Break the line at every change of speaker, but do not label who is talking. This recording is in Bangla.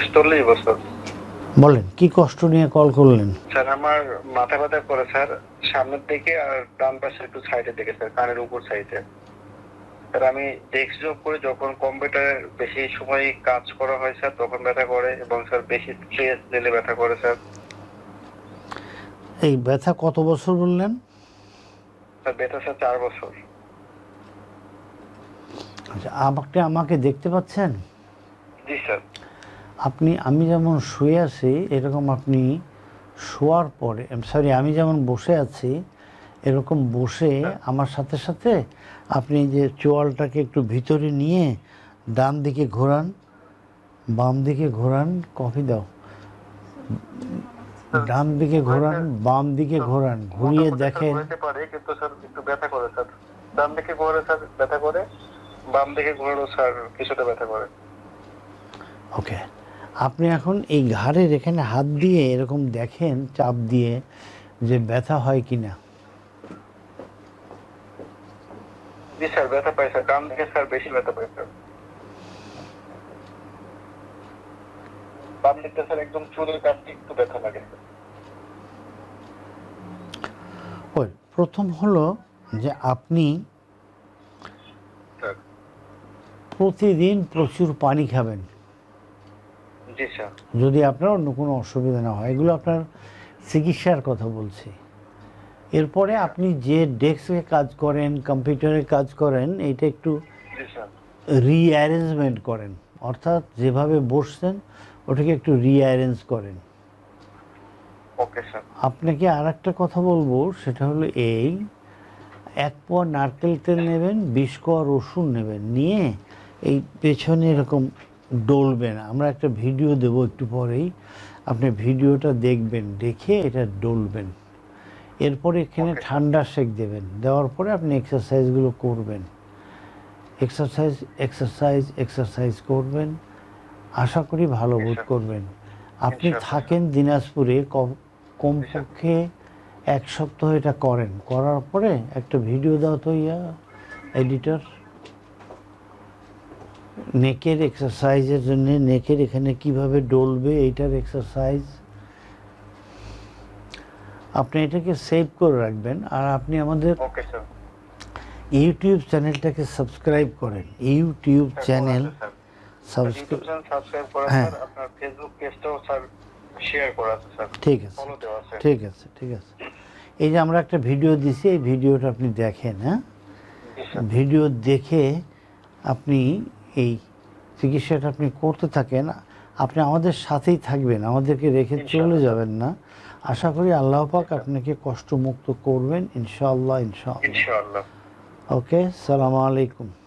বয়স চল্লিশ বছর।
বলেন কি কষ্ট নিয়ে কল করলেন?
স্যার আমার মাথা ব্যথা করে স্যার। সামনের দিকে আর ডান পাশে একটু সাইডের দিকে স্যার কানের উপর সাইডে। স্যার আমি ডেস্ক জব করে যখন কম্পিউটারে বেশি সময় কাজ করা হয় স্যার তখন ব্যথা করে এবং স্যার বেশি স্ট্রেস দিলে ব্যথা করে স্যার।
এই ব্যথা কত বছর বললেন?
স্যার ব্যথা স্যার চার বছর।
আচ্ছা আমাকে আমাকে দেখতে পাচ্ছেন?
জি স্যার।
আপনি আমি যেমন শুয়ে আছি এরকম আপনি শোয়ার পরে সরি আমি যেমন বসে আছি এরকম বসে আমার সাথে সাথে আপনি যে চোয়ালটাকে একটু ভিতরে নিয়ে ডান দিকে ঘোরান বাম দিকে ঘোরান কফি দাও। ডান দিকে ঘোরান বাম দিকে ঘোরান ঘুরিয়ে দেখেন।
পারে কিন্তু স্যার একটু ব্যথা করে স্যার। ডান দিকে ঘোরে স্যার ব্যথা করে বাম দিকে ঘোরানো স্যার কিছুটা ব্যথা করে।
ওকে আপনি এখন এই ঘাড়ের এখানে হাত দিয়ে এরকম দেখেন চাপ দিয়ে যে ব্যথা হয় কি না প্রথম হলো যে আপনি প্রতিদিন প্রচুর পানি খাবেন। যদি আপনার অন্য কোনো অসুবিধা না হয় এগুলো আপনার চিকিৎসার কথা বলছি। এরপরে আপনি যে ডেস্কে কাজ করেন কম্পিউটারে কাজ করেন এইটা একটু রিঅ্যারেঞ্জমেন্ট করেন। অর্থাৎ যেভাবে বসছেন ওটাকে একটু রিঅ্যারেঞ্জ করেন।
Okay sir.
আপনাকে আর একটা কথা বলব সেটা হলো এই এক পোয়া নারকেল তেল নেবেন বিশ কোয়া রসুন নেবেন। নিয়ে এই পেছনে এরকম ডলবেন আমরা একটা ভিডিও দেব একটু পরেই। আপনি ভিডিওটা দেখবেন দেখে এটা ডলবেন। এরপরে এখানে ঠান্ডা সেক দেবেন। দেওয়ার পরে আপনি এক্সারসাইজগুলো করবেন। এক্সারসাইজ এক্সারসাইজ এক্সারসাইজ করবেন। আশা করি ভালো বোধ করবেন। আপনি থাকেন দিনাজপুরে ক- কমপক্ষে এক সপ্তাহ এটা করেন। করার পরে একটা ভিডিও দাও তো ইয়া এডিটর নেকের এক্সারসাইজের জন্য নেকের এখানে কীভাবে ডলবে এইটার এক্সারসাইজ আপনি এটাকে সেভ করে রাখবেন আর আপনি আমাদের ইউটিউব চ্যানেলটাকে সাবস্ক্রাইব করেন। ইউটিউব চ্যানেল সাবস্ক্রাইব হ্যাঁ।
আপনার ফেসবুক পেজটাও স্যার শেয়ার করা স্যার
ঠিক আছে ঠিক আছে ঠিক আছে। এই যে আমরা একটা ভিডিও দিছি এই ভিডিওটা আপনি দেখেন হ্যাঁ? ভিডিও দেখে আপনি এই চিকিৎসাটা আপনি করতে থাকেন আপনি আমাদের সাথেই থাকবেন আমাদেরকে রেখে চলে যাবেন না। আশা করি আল্লাহ পাক আপনাকে কষ্টমুক্ত করবেন ইনশাআল্লাহ ইনশাআল্লাহ।
ইনশাআল্লাহ।
ওকে সালাম আলাইকুম।